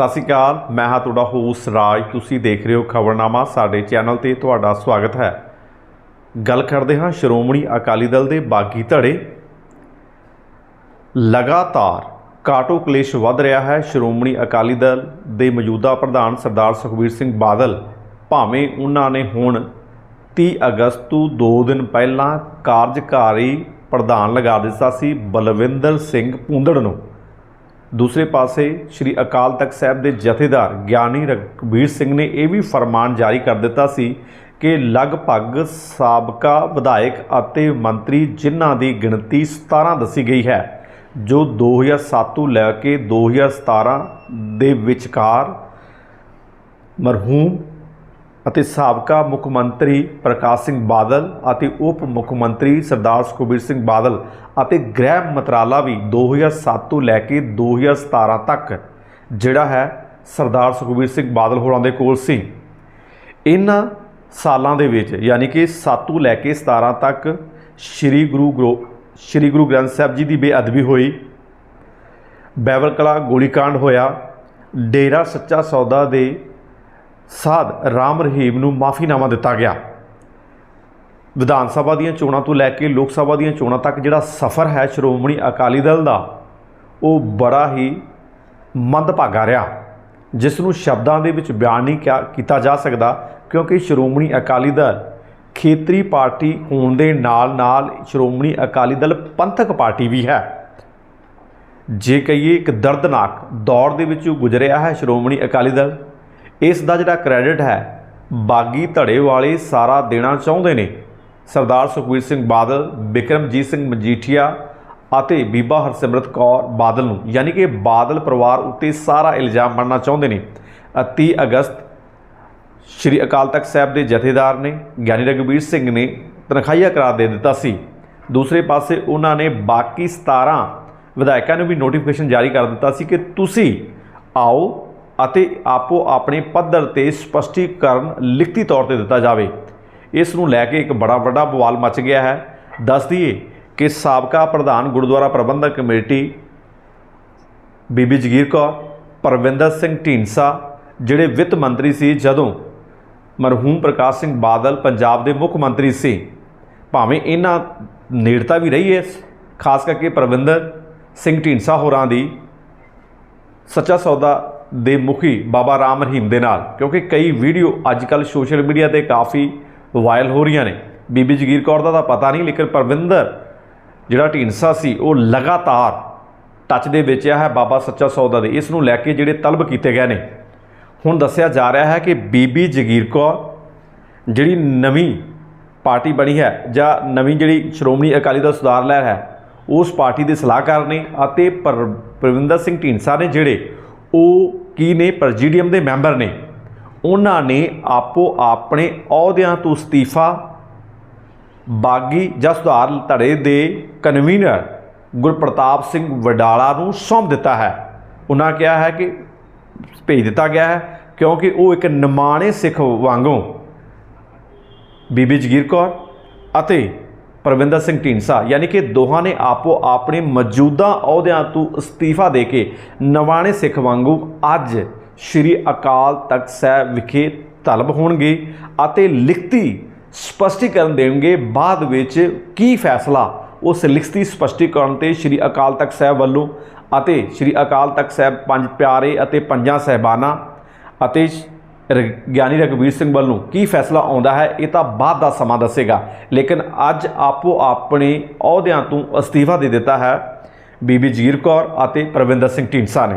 ਸਤਿ ਸ਼੍ਰੀ ਅਕਾਲ, ਮੈਂ ਹਾਂ ਤੁਹਾਡਾ ਹੋਸਟ ਰਾਜ। ਤੁਸੀਂ ਦੇਖ ਰਹੇ ਹੋ ਖਬਰਨਾਮਾ, ਸਾਡੇ ਚੈਨਲ ਤੇ ਤੁਹਾਡਾ ਸਵਾਗਤ ਹੈ। ਗੱਲ ਕਰਦੇ ਹਾਂ ਸ਼੍ਰੋਮਣੀ ਅਕਾਲੀ ਦਲ ਦੇ ਬਾਗੀ ਧੜੇ। ਲਗਾਤਾਰ ਕਾਟੋ ਕਲੇਸ਼ ਵੱਧ ਰਿਹਾ ਹੈ। ਸ਼੍ਰੋਮਣੀ ਅਕਾਲੀ ਦਲ ਦੇ ਮੌਜੂਦਾ ਪ੍ਰਧਾਨ ਸਰਦਾਰ ਸੁਖਬੀਰ ਸਿੰਘ ਬਾਦਲ ਭਾਵੇਂ ਉਹਨਾਂ ਨੇ ਹੁਣ 30 ਅਗਸਤ ਤੋਂ 2 ਦਿਨ ਪਹਿਲਾਂ ਕਾਰਜਕਾਰੀ ਪ੍ਰਧਾਨ ਲਗਾ ਦਿੱਤਾ ਸੀ ਬਲਵਿੰਦਰ ਸਿੰਘ ਪੁੰਦੜ ਨੂੰ। ਦੂਸਰੇ ਪਾਸੇ ਸ੍ਰੀ ਅਕਾਲ ਤਖਤ ਸਾਹਿਬ ਦੇ ਜਥੇਦਾਰ ਗਿਆਨੀ ਰਘਬੀਰ ਸਿੰਘ ਨੇ ਇਹ ਵੀ ਫਰਮਾਨ ਜਾਰੀ ਕਰ ਦਿੱਤਾ ਸੀ ਕਿ ਲਗਭਗ ਸਾਬਕਾ ਵਿਧਾਇਕ ਅਤੇ ਮੰਤਰੀ ਜਿਨ੍ਹਾਂ ਦੀ ਗਿਣਤੀ 17 ਦੱਸੀ ਗਈ ਹੈ, ਜੋ 2007 ਤੋਂ ਲੈ ਕੇ 2017 ਦੇ ਵਿਚਕਾਰ ਮਰਹੂਮ ਅਤੇ ਸਾਬਕਾ ਮੁੱਖ ਮੰਤਰੀ ਪ੍ਰਕਾਸ਼ ਸਿੰਘ ਬਾਦਲ ਅਤੇ ਉਪ ਮੁੱਖ ਮੰਤਰੀ ਸਰਦਾਰ ਸੁਖਬੀਰ ਸਿੰਘ ਬਾਦਲ ਅਤੇ ਗ੍ਰਹਿ ਮੰਤਰਾਲਾ ਵੀ 2007 ਤੋਂ ਲੈ ਕੇ 2017 ਤੱਕ, ਜਿਹੜਾ ਹੈ ਸਰਦਾਰ ਸੁਖਬੀਰ ਸਿੰਘ ਬਾਦਲ ਹੋਰਾਂ ਦੇ ਕੋਲ ਸੀ। ਇਹਨਾਂ ਸਾਲਾਂ ਦੇ ਵਿੱਚ, ਯਾਨੀ ਕਿ 7 ਤੋਂ ਲੈ ਕੇ 17 ਤੱਕ ਸ੍ਰੀ ਗੁਰੂ ਗ੍ਰੋ, ਸ੍ਰੀ ਗੁਰੂ ਗ੍ਰੰਥ ਸਾਹਿਬ ਜੀ ਦੀ ਬੇਅਦਬੀ ਹੋਈ। ਬੈਬਲ ਕਲਾ ਗੋਲੀकांड ਹੋਇਆ। ਡੇਰਾ ਸੱਚਾ ਸੌਦਾ ਦੇ ਸਾਧ ਰਾਮ ਰਹੀਮ ਨੂੰ ਮਾਫੀਨਾਮਾ ਦਿੱਤਾ ਗਿਆ। ਵਿਧਾਨ ਸਭਾ ਦੀਆਂ ਚੋਣਾਂ ਤੋਂ ਲੈ ਕੇ ਲੋਕ ਸਭਾ ਦੀਆਂ ਚੋਣਾਂ ਤੱਕ ਜਿਹੜਾ ਸਫ਼ਰ ਹੈ ਸ਼੍ਰੋਮਣੀ ਅਕਾਲੀ ਦਲ ਦਾ, ਉਹ ਬੜਾ ਹੀ ਮੰਦਭਾਗਾ ਰਿਹਾ। ਜਿਸ ਨੂੰ ਸ਼ਬਦਾਂ ਦੇ ਵਿੱਚ ਬਿਆਨ ਨਹੀਂ ਕਿਆ- ਕੀਤਾ ਜਾ ਸਕਦਾ, ਕਿਉਂਕਿ ਸ਼੍ਰੋਮਣੀ ਅਕਾਲੀ ਦਲ ਖੇਤਰੀ ਪਾਰਟੀ ਹੋਣ ਦੇ ਨਾਲ-ਨਾਲ ਸ਼੍ਰੋਮਣੀ ਅਕਾਲੀ ਦਲ ਪੰਥਕ ਪਾਰਟੀ ਵੀ ਹੈ। ਜੇ ਕਹੀਏ ਇੱਕ ਦਰਦਨਾਕ ਦੌਰ ਦੇ ਵਿੱਚੋਂ ਗੁਜ਼ਰਿਆ ਹੈ ਸ਼੍ਰੋਮਣੀ ਅਕਾਲੀ ਦਲ ਇਸ ਦਾ ਜਿਹੜਾ ਕ੍ਰੈਡਿਟ ਹੈ, ਬਾਗੀ ਧੜੇ ਵਾਲੇ ਸਾਰਾ ਦੇਣਾ ਚਾਹੁੰਦੇ ਨੇ। ਸਰਦਾਰ ਸੁਖਬੀਰ ਸਿੰਘ ਬਾਦਲ, ਬਿਕਰਮਜੀਤ ਸਿੰਘ ਮਜੀਠੀਆ ਅਤੇ ਬੀਬਾ ਹਰਸਿਮਰਤ ਕੌਰ ਬਾਦਲ ਨੂੰ, ਯਾਨੀ ਕਿ ਬਾਦਲ ਪਰਿਵਾਰ ਉੱਤੇ ਸਾਰਾ ਇਲਜ਼ਾਮ ਬਣਨਾ ਚਾਹੁੰਦੇ ਨੇ। 30 ਅਗਸਤ, ਸ਼੍ਰੀ ਅਕਾਲ ਤਖਤ ਸਾਹਿਬ ਦੇ ਜਥੇਦਾਰ ਨੇ, ਗਿਆਨੀ ਰਘਬੀਰ ਸਿੰਘ ਨੇ ਤਨਖਾਹੀਆ ਕਰਾਰ ਦੇ ਦਿੱਤਾ ਸੀ। ਦੂਸਰੇ ਪਾਸੇ ਉਹਨਾਂ ਨੇ ਬਾਕੀ 17 ਵਿਧਾਇਕਾਂ ਨੂੰ ਵੀ ਨੋਟੀਫਿਕੇਸ਼ਨ ਜਾਰੀ ਕਰ ਦਿੱਤਾ ਸੀ ਕਿ ਤੁਸੀਂ ਆਓ ਅਤੇ ਆਪੋ ਆਪਣੇ ਪੱਧਰ ਤੇ ਸਪਸ਼ਟੀਕਰਨ ਲਿਖਤੀ ਤੌਰ ਤੇ ਦਿੱਤਾ ਜਾਵੇ। ਇਸ ਨੂੰ ਲੈ ਕੇ ਇੱਕ ਬੜਾ ਵੱਡਾ ਬਵਾਲ ਮਚ ਗਿਆ ਹੈ। ਦੱਸ ਦਈਏ ਕਿ ਸਾਬਕਾ ਪ੍ਰਧਾਨ ਗੁਰਦੁਆਰਾ ਪ੍ਰਬੰਧਕ ਕਮੇਟੀ ਬੀਬੀ ਜਗੀਰ ਕੌਰ, ਪਰਵਿੰਦਰ ਸਿੰਘ ਢੀਂਡਸਾ, ਜਿਹੜੇ ਵਿੱਤ ਮੰਤਰੀ ਸੀ ਜਦੋਂ ਮਰਹੂਮ ਪ੍ਰਕਾਸ਼ ਸਿੰਘ ਬਾਦਲ ਪੰਜਾਬ ਦੇ ਮੁੱਖ ਮੰਤਰੀ ਸੀ, ਭਾਵੇਂ ਇਹਨਾਂ ਨੇੜਤਾ ਵੀ ਰਹੀ ਹੈ, ਖਾਸ ਕਰਕੇ ਪਰਵਿੰਦਰ ਸਿੰਘ ਢੀਂਡਸਾ ਹੋਰਾਂ ਦੀ ਸੱਚਾ ਸੌਦਾ ਦੇ ਮੁਖੀ ਬਾਬਾ ਰਾਮ ਰਹੀਮ ਦੇ ਨਾਲ, ਕਿਉਂਕਿ ਕਈ ਵੀਡੀਓ ਅੱਜ ਕੱਲ ਸੋਸ਼ਲ ਮੀਡੀਆ ਤੇ ਕਾਫੀ ਵਾਇਰਲ ਹੋ ਰਹੀਆਂ ਨੇ। ਬੀਬੀ ਜਗੀਰ ਕੌਰ ਦਾ ਤਾਂ ਪਤਾ ਨਹੀਂ, ਲੇਕਿਨ ਪਰਵਿੰਦਰ ਜਿਹੜਾ ਢੀਂਡਸਾ ਸੀ, ਉਹ ਲਗਾਤਾਰ ਟੱਚ ਦੇ ਵਿੱਚ ਹੈ ਬਾਬਾ ਸੱਚਾ ਸੌਦਾ ਦੇ। ਇਸ ਨੂੰ ਲੈ ਕੇ ਜਿਹੜੇ ਤਲਬ ਕੀਤੇ ਗਏ ਨੇ। ਹੁਣ ਦੱਸਿਆ ਜਾ ਰਿਹਾ ਹੈ ਕਿ ਬੀਬੀ ਜਗੀਰ ਕੌਰ ਜਿਹੜੀ ਨਵੀਂ ਪਾਰਟੀ ਬਣੀ ਹੈ ਜਾਂ ਨਵੀਂ ਜਿਹੜੀ ਸ਼੍ਰੋਮਣੀ ਅਕਾਲੀ ਦਲ ਸੁਧਾਰ ਲਹਿਰ ਹੈ, ਉਸ ਪਾਰਟੀ ਦੇ ਸਲਾਹਕਾਰ ਨੇ ਅਤੇ ਪਰ- ਪਰਵਿੰਦਰ ਸਿੰਘ ਢੀਂਡਸਾ ਨੇ ਜਿਹੜੇ ਉਹ ਕੀ ਨੇ ਪ੍ਰੈਜ਼ੀਡੀਅਮ ਦੇ ਮੈਂਬਰ ਨੇ? ਉਹਨਾਂ ਨੇ ਆਪੋ ਆਪਣੇ ਅਹੁਦਿਆਂ ਤੋਂ ਅਸਤੀਫਾ, ਬਾਗੀ ਜਾਂ ਸੁਧਾਰ ਧੜੇ ਦੇ ਕਨਵੀਨਰ ਗੁਰਪ੍ਰਤਾਪ ਸਿੰਘ ਵਡਾਲਾ ਨੂੰ ਸੌਂਪ ਦਿੱਤਾ ਹੈ। ਉਹਨਾਂ ਕਿਹਾ ਹੈ ਕਿ, ਭੇਜ ਦਿੱਤਾ ਗਿਆ ਹੈ ਕਿਉਂਕਿ ਉਹ ਇੱਕ ਨਿਮਾਣੇ ਸਿੱਖ ਵਾਂਗੂ ਬੀਬੀ ਜਗੀਰ ਕੌਰ ਅਤੇ ਪਰਵਿੰਦਰ ਸਿੰਘ ਢੀਂਡਸਾ, ਯਾਨੀ ਕਿ ਦੋਹਾਂ ਨੇ ਆਪੋ ਆਪਣੇ ਮੌਜੂਦਾ ਅਹੁਦਿਆਂ ਤੋਂ ਅਸਤੀਫਾ ਦੇ ਕੇ ਨਵਾਣੇ ਸਿੱਖ ਵਾਂਗੂ ਅੱਜ ਸ੍ਰੀ ਅਕਾਲ ਤਖਤ ਸਾਹਿਬ ਵਿਖੇ ਤਲਬ ਹੋਣਗੇ ਅਤੇ ਲਿਖਤੀ ਸਪਸ਼ਟੀਕਰਨ ਦੇਣਗੇ। ਬਾਅਦ ਵਿੱਚ ਕੀ ਫੈਸਲਾ? ਉਸ ਲਿਖਤੀ ਸਪਸ਼ਟੀਕਰਨ ਤੇ ਸ੍ਰੀ ਅਕਾਲ ਤਖਤ ਸਾਹਿਬ ਵੱਲੋਂ ਅਤੇ ਸ੍ਰੀ ਅਕਾਲ ਤਖਤ ਸਾਹਿਬ ਪੰਜ ਪਿਆਰੇ ਅਤੇ ਪੰਜਾਂ ਸਹਿਬਾਨਾਂ ਅਤੇ ਗਿਆਨੀ ਰਘਬੀਰ ਸਿੰਘ ਵੱਲੋਂ ਕੀ ਫੈਸਲਾ ਆਉਂਦਾ ਹੈ, ਇਹ ਤਾਂ ਬਾਅਦ ਦਾ ਸਮਾਂ ਦੱਸੇਗਾ। ਲੇਕਿਨ ਅੱਜ ਆਪੋ ਆਪਣੇ ਅਹੁਦਿਆਂ ਤੋਂ ਅਸਤੀਫਾ ਦੇ ਦਿੱਤਾ ਹੈ ਬੀਬੀ ਜੀਰ ਕੌਰ ਅਤੇ ਪ੍ਰਵਿੰਦਰ ਸਿੰਘ ਢੀਂਡਸਾ ਨੇ।